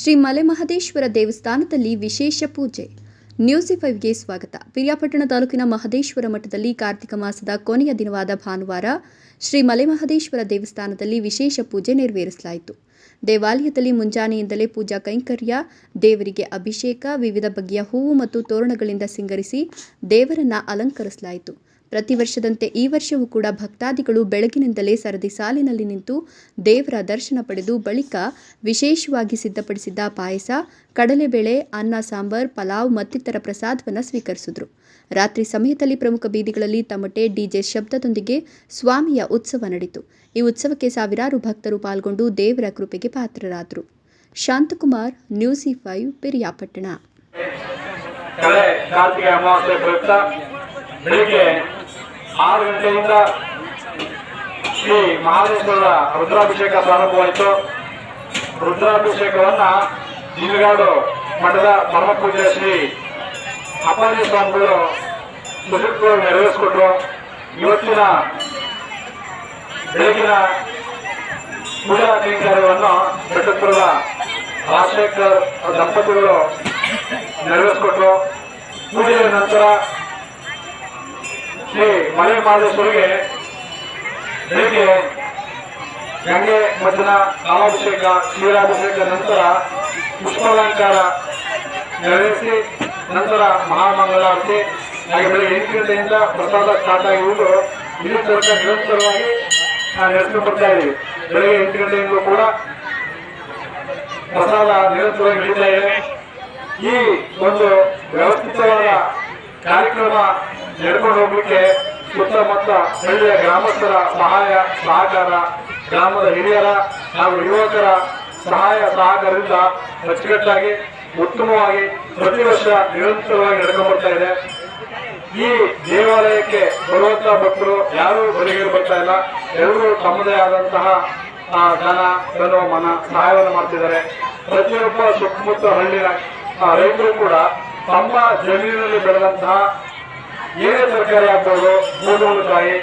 ಶ್ರೀ ಮಲೆಮಹದೇಶ್ವರ ದೇವಸ್ಥಾನದಲ್ಲಿ ವಿಶೇಷ ಪೂಜೆ. ನ್ಯೂಸಿ ಫೈವ್ಗೆ ಸ್ವಾಗತ. ಪಿರಿಯಾಪಟ್ಟಣ ತಾಲೂಕಿನ ಮಹದೇಶ್ವರ ಮಠದಲ್ಲಿ ಕಾರ್ತಿಕ ಮಾಸದ ಕೊನೆಯ ದಿನವಾದ ಭಾನುವಾರ ಶ್ರೀ ಮಲೆಮಹದೇಶ್ವರ ದೇವಸ್ಥಾನದಲ್ಲಿ ವಿಶೇಷ ಪೂಜೆ ನೆರವೇರಿಸಲಾಯಿತು. ದೇವಾಲಯದಲ್ಲಿ ಮುಂಜಾನೆಯಿಂದಲೇ ಪೂಜಾ ಕೈಂಕರ್ಯ, ದೇವರಿಗೆ ಅಭಿಷೇಕ, ವಿವಿಧ ಬಗೆಯ ಹೂವು ಮತ್ತು ತೋರಣಗಳಿಂದ ಸಿಂಗರಿಸಿ ದೇವರನ್ನ ಅಲಂಕರಿಸಲಾಯಿತು. ಪ್ರತಿ ವರ್ಷದಂತೆ ಈ ವರ್ಷವೂ ಕೂಡ ಭಕ್ತಾದಿಗಳು ಬೆಳಗಿನಿಂದಲೇ ಸರದಿ ಸಾಲಿನಲ್ಲಿ ನಿಂತು ದೇವರ ದರ್ಶನ ಪಡೆದು ಬಳಿಕ ವಿಶೇಷವಾಗಿ ಸಿದ್ಧಪಡಿಸಿದ್ದ ಪಾಯಸ ಕಡಲೆಬೇಳೆ ಅನ್ನ ಸಾಂಬಾರ್, ಪಲಾವ್ ಮತ್ತಿತರ ಪ್ರಸಾದವನ್ನು ಸ್ವೀಕರಿಸಿದ್ರು. ರಾತ್ರಿ ಸಮಯದಲ್ಲಿ ಪ್ರಮುಖ ಬೀದಿಗಳಲ್ಲಿ ತಮಟೆ ಡಿಜೆ ಶಬ್ದದೊಂದಿಗೆ ಸ್ವಾಮಿಯ ಉತ್ಸವ ನಡೆಯಿತು ಈ ಉತ್ಸವಕ್ಕೆ ಸಾವಿರಾರು ಭಕ್ತರು ಪಾಲ್ಗೊಂಡು ದೇವರ ಕೃಪೆಗೆ ಪಾತ್ರರಾದರು. Shanthakumar, news five, Piriyapatna. ಬೆಳಿಗ್ಗೆ ಆರು ಗಂಟೆಯಿಂದ ಶ್ರೀ ಮಹಾದೇಶ್ವರರ ರುದ್ರಾಭಿಷೇಕ ಪ್ರಾರಂಭವಾಯಿತು ರುದ್ರಾಭಿಷೇಕವನ್ನ ನಿಲಗಾಡು ಮಠದ ಪರಮಪೂಜ್ಯ ಶ್ರೀ ಅಪ್ಪಾಜಿ ಸ್ವಾಮಿಗಳು ಸುಶಕ್ತರು ನೆರವೇರಿಸಿಕೊಟ್ರು ಇವತ್ತಿನ ಬೆಳಗಿನ ಪೂಜಾ ಕೈಂಕರ್ಯವನ್ನು ಬೆಟ್ಟಪುರದ ರಾಜಶೇಖರ್ ದಂಪತಿಗಳು ನೆರವೇರಿಸಿಕೊಟ್ರು ಪೂಜೆಯ ನಂತರ ಶ್ರೀ ಮಲೆ ಮಹದೇಶ್ವರಿಗೆ ಬೆಳಿಗ್ಗೆ ಗಂಗೆ ಮಜ್ಜನ ಕಾಲಾಭಿಷೇಕ ಕ್ಷೀರಾಭಿಷೇಕ ನಂತರ ಪುಷ್ಪಾಲಂಕಾರ ನೆರವೇರಿಸಿ ನಂತರ ಮಹಾಮಂಗಳಾರತಿ. ಹಾಗೆ ಬೆಳಗ್ಗೆ ಎಂಟು ಗಂಟೆಯಿಂದ ಪ್ರಸಾದ ಸ್ಟಾರ್ಟ್ ಆಗಿರುವುದು ಇಲ್ಲಿ ತನಕ ನಿರಂತರವಾಗಿ ನಡೆಸ್ಕೊಂಡು ಬರ್ತಾ ಇದ್ದೀವಿ. ಬೆಳಗ್ಗೆ ಎಂಟು ಗಂಟೆಯಿಂದಲೂ ಕೂಡ ಪ್ರಸಾದ ನಿರಂತರವಾಗಿ ನಡೀತಾ ಇದೆ. ಈ ಒಂದು ವ್ಯವಸ್ಥಿತವಾದ ಕಾರ್ಯಕ್ರಮ ನಡ್ಕೊಂಡು ಹೋಗ್ಲಿಕ್ಕೆ ಸುತ್ತಮುತ್ತ ಹಳ್ಳಿಯ ಗ್ರಾಮಸ್ಥರ ಸಹಾಯ, ಸಹಕಾರ, ಗ್ರಾಮದ ಹಿರಿಯರ ಹಾಗೂ ಯುವಕರ ಸಹಾಯ, ಸಹಕಾರದಿಂದ ಅಚ್ಚುಕಟ್ಟಾಗಿ, ಉತ್ತಮವಾಗಿ ಪ್ರತಿ ವರ್ಷ ನಿರಂತರವಾಗಿ ನಡ್ಕೊಂಡು ಬರ್ತಾ ಇದೆ. ಈ ದೇವಾಲಯಕ್ಕೆ ಬರುವಂತ ಭಕ್ತರು ಯಾರು ಬಲಿಗೆ ಬರ್ತಾ ಇಲ್ಲ. ಎಲ್ಲರೂ ತಮ್ಮದೇ ಆದಂತಹ ಧನ, ಧನೋ, ಮನ ಸಹಾಯವನ್ನು ಮಾಡ್ತಿದ್ದಾರೆ. ಪ್ರತಿಯೊಬ್ಬ ಸುತ್ತಮುತ್ತ ಹಳ್ಳಿನ ರೈತರು ಕೂಡ ತಮ್ಮ ಜಮೀನಿನಲ್ಲಿ ಬೆಳೆದಂತಹ ಏನೇ ತರಕಾರಿ ಆಗ್ಬೋದು ಗೋಧುಮಕಾಯಿ